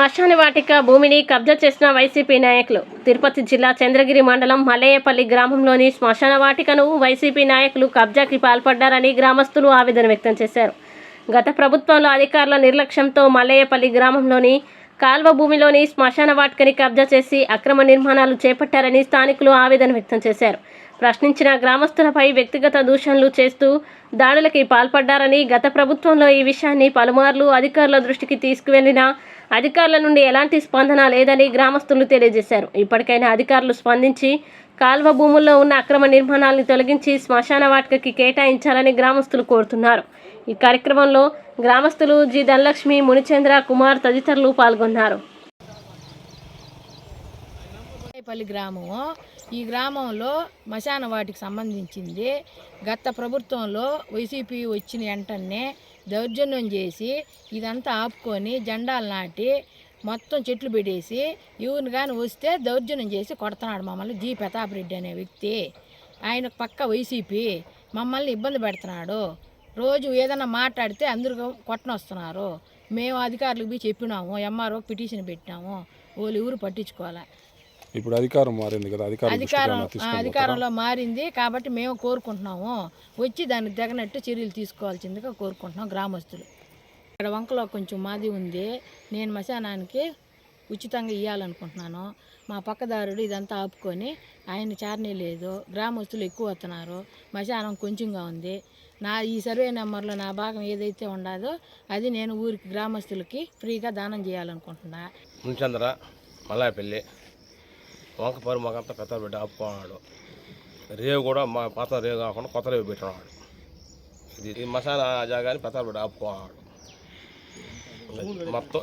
శ్మశాన వాటిక భూమిని కబ్జా చేసిన వైసీపీ నాయకులు. తిరుపతి జిల్లా చంద్రగిరి మండలం మల్లయ్యపల్లి గ్రామంలోని శ్మశాన వాటికను వైసీపీ నాయకులు కబ్జాకి పాల్పడ్డారని గ్రామస్తులు ఆవేదన వ్యక్తం చేశారు. గత ప్రభుత్వంలో అధికారుల నిర్లక్ష్యంతో మల్లయ్యపల్లి గ్రామంలోని కాల్వ భూమిలోని శ్మశాన వాటికని కబ్జా చేసి అక్రమ నిర్మాణాలు చేపట్టారని స్థానికులు ఆవేదన వ్యక్తం చేశారు. ప్రశ్నించిన గ్రామస్తులపై వ్యక్తిగత దూషణలు చేస్తూ దాడులకి పాల్పడ్డారని గత ప్రభుత్వంలో ఈ విషయాన్ని పలుమార్లు అధికారుల దృష్టికి తీసుకువెళ్ళినా అధికారుల నుండి ఎలాంటి స్పందన లేదని గ్రామస్తులు తెలియజేశారు. ఇప్పటికైనా అధికారులు స్పందించి కాల్వ భూముల్లో ఉన్న అక్రమ నిర్మాణాలను తొలగించి శ్మశాన వాటికకి కేటాయించాలని గ్రామస్తులు కోరుతున్నారు. ఈ కార్యక్రమంలో గ్రామస్తులు జి ధనలక్ష్మి మునిచంద్ర కుమార్ తదితరులు పాల్గొన్నారు. పల్లి గ్రామము. ఈ గ్రామంలో మశాన వాటికి సంబంధించింది. గత ప్రభుత్వంలో వైసీపీ వచ్చిన వెంటనే దౌర్జన్యం చేసి ఇదంతా ఆపుకొని జెండాలు నాటి మొత్తం చెట్లు పెట్టేసి ఈవుని కానీ వస్తే దౌర్జన్యం చేసి కొడుతున్నాడు మమ్మల్ని జీ ప్రతాప్ రెడ్డి అనే వ్యక్తి. ఆయన పక్క వైసీపీ మమ్మల్ని ఇబ్బంది పెడుతున్నాడు. రోజు ఏదైనా మాట్లాడితే అందరూ కొట్టనొస్తున్నారు. మేము అధికారులకు పోయి చెప్పినాము ఎంఆర్ఓ పిటిషన్ పెట్టినాము. వాళ్ళు ఎవరు పట్టించుకోవాలి? ఇప్పుడు అధికారం మారింది కదా అధికారం అధికారంలో మారింది కాబట్టి మేము కోరుకుంటున్నాము. వచ్చి దానికి తగినట్టు చర్యలు తీసుకోవాల్సిందిగా కోరుకుంటున్నాం గ్రామస్తులు. ఇక్కడ వంకలో కొంచెం మాది ఉంది. నేను మశానానికి ఉచితంగా ఇవ్వాలనుకుంటున్నాను మా పక్కదారుడు ఇదంతా ఆపుకొని ఆయన చారనీ లేదు. గ్రామస్తులు ఎక్కువ వస్తున్నారు. మశానం కొంచెంగా ఉంది. నా ఈ సర్వే నెంబర్లో నా భాగం ఏదైతే ఉండదో అది నేను ఊరికి గ్రామస్తులకి ఫ్రీగా దానం చేయాలనుకుంటున్నా. మునిచంద్ర మల్లాయపల్లి. వంకపరి మాకంతా పెద్ద బిడ్డ ఆపుకున్నాడు. రేవు కూడా మా పాత రేవు కాకుండా కొత్త రేవు పెట్టినాడు. ఇది ఈ మసాలా జాగాని పెద్ద బిడ్డ ఆపుకున్నాడు. మొత్తం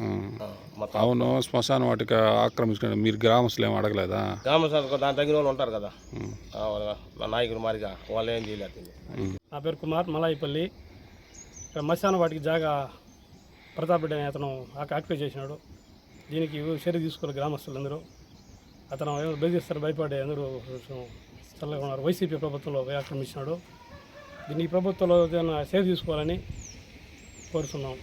ఉమ్. ఆ, మొత్తం అవును శ్మశాన వాటిక ఆక్రమించుకుని మీరు గ్రామస్తులు ఏం అడగలేదా? గ్రామశాలకు దాని తగిన వాళ్ళు ఉంటారు కదా. మా నాయకులు మారిగా వాళ్ళు ఏం చేయలేదు. నా పేరు కుమార్ మలాయిపల్లి. ఇక్కడ మశాన వాటికి జాగా ప్రతాప్ రెడ్డి అతను ఆక్- ఆక్యుపై చేసినాడు. దీనికి చర్య తీసుకోవాలి గ్రామస్తులందరూ. అతను బెదిరిస్తారు భయపడే అందరూ చల్లగా ఉన్నారు. వైసీపీ ప్రభుత్వంలో ఆక్రమించినాడు దీన్ని ఈ ప్రభుత్వంలో ఏదైనా సేవ తీసుకోవాలని కోరుతున్నాం.